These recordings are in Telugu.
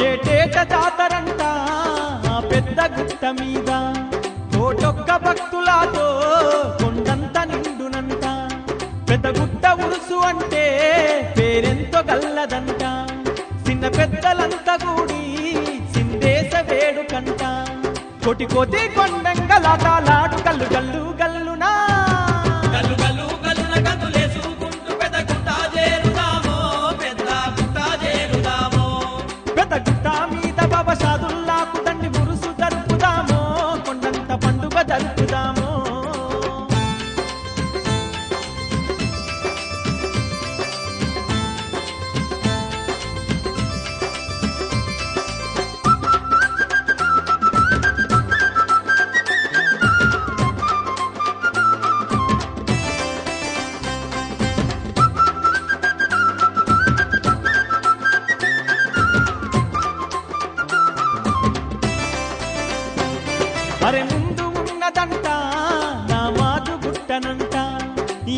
ఏటేట జాతరంట పెద్ద గుట్ట మీద. తోటొక్క భక్తులతో కొండంత నిండునంట. పెద్ద గుట్ట ఉరుసు అంటే పేరెంతో గల్లదంట. చిన్న పెద్దలంతా కూడి చిందేశ వేడుకంట. కొటి కొతి కొండంగలాట లాడు కల్లు కల్లు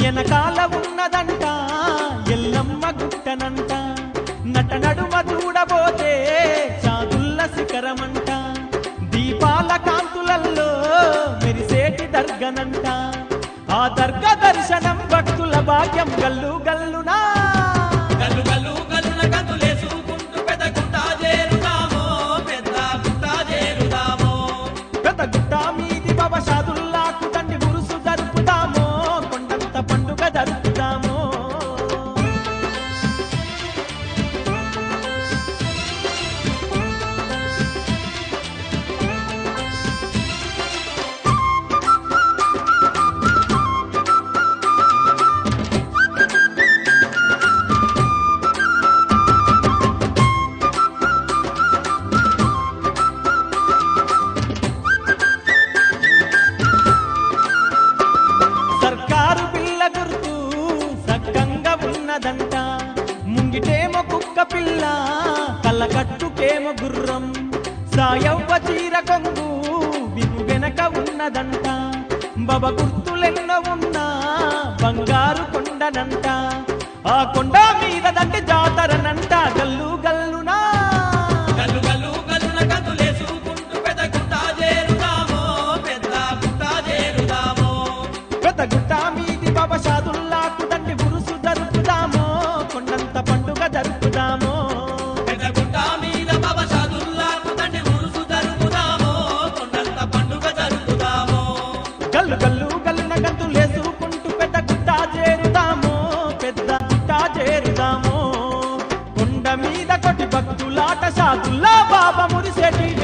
వెనకాల ఉన్నదంట ఎల్లమ్మ గుట్టనంట. నట నడుమ చూడబోతే చాదుల్ల శిఖరమంట. దీపాల కాంతులల్లో మెరిసేటి దర్గనంట. ఆ దర్గ దర్శనం భక్తుల భాగ్యం గల్లు గల్లునా. చీర కొంగు విను వెనక ఉన్నదంట. బబ గుర్తులెన్నో ఉన్నా బంగారు కొండనంట. ఆ కొండ మీద దండి సాకుల్లా బాబా మురిసేటి.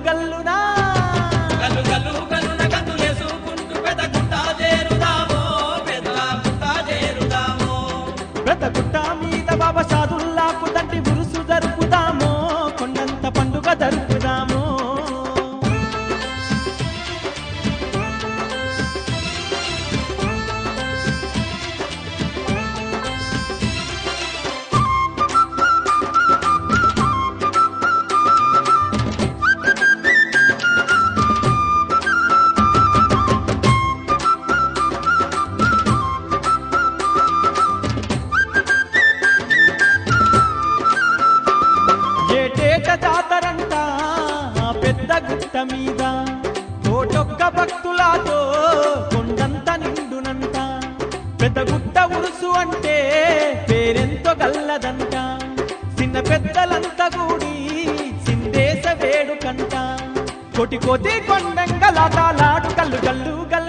ఉన్నదంట చిన్న పెద్దలంతా కూడి సిందేశ వేడుకంట. కొటి కోతి కొండంగలాటాలాడు కళ్ళు కల్లు కల్లుగా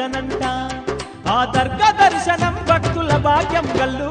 దర్గనంట ఆ దర్గ దర్శనం భక్తుల భాగ్యం గల్లు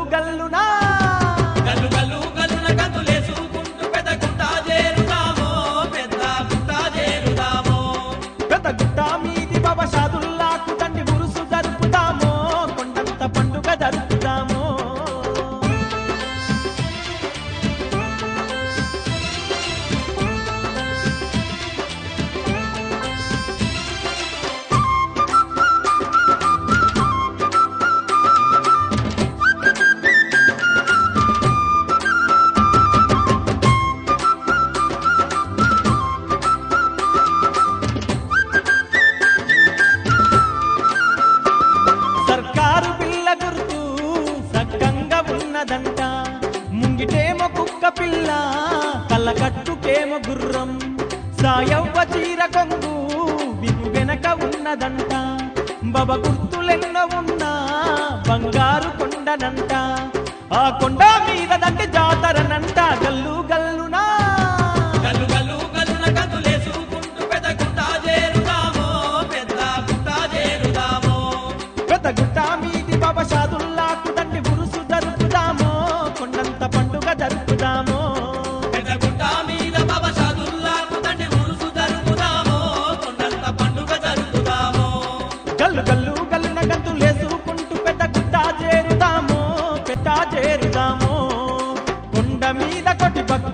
కొండ మీద దండి జాతరనంట గల్లు గల్లున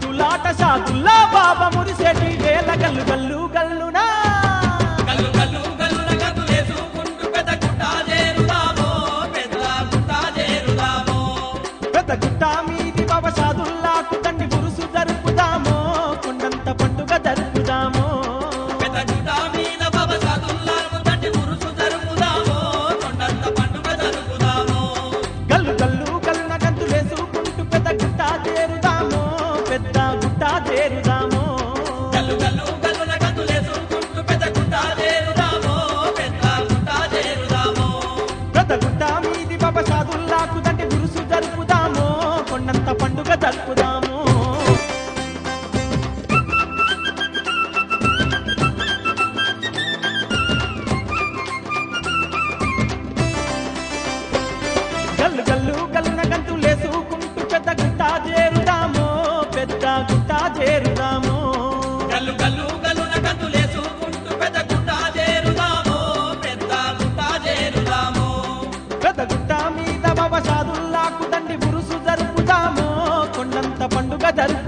ముద్దులాట సాగుల్లా బాబా మురిసేటి వేల కల్లు గల్లు తలుపుదాము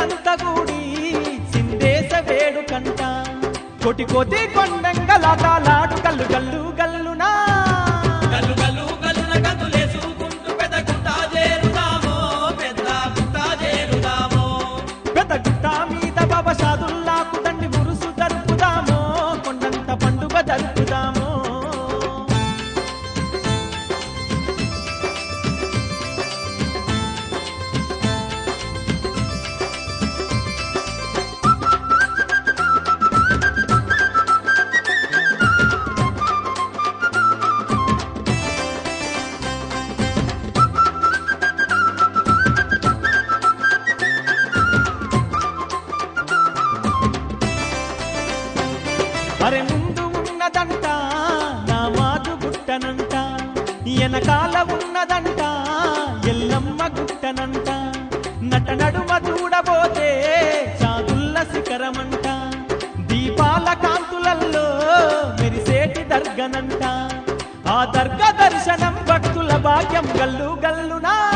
పెద్దలంతా సిందేశ వేడుకంట. కొటి కోతి కొండంగలాటలాడు కల్లు కల్లు వెనకాల ఉన్నదంట ఎల్లమ్మ గుట్టనంట. నట నడుమ చూడబోతే చాదుల్ల శిఖరమంట. దీపాల కాంతులల్లో మెరిసేటి దర్గనంట. ఆ దర్గ దర్శనం భక్తుల భాగ్యం గల్లు గల్లునా.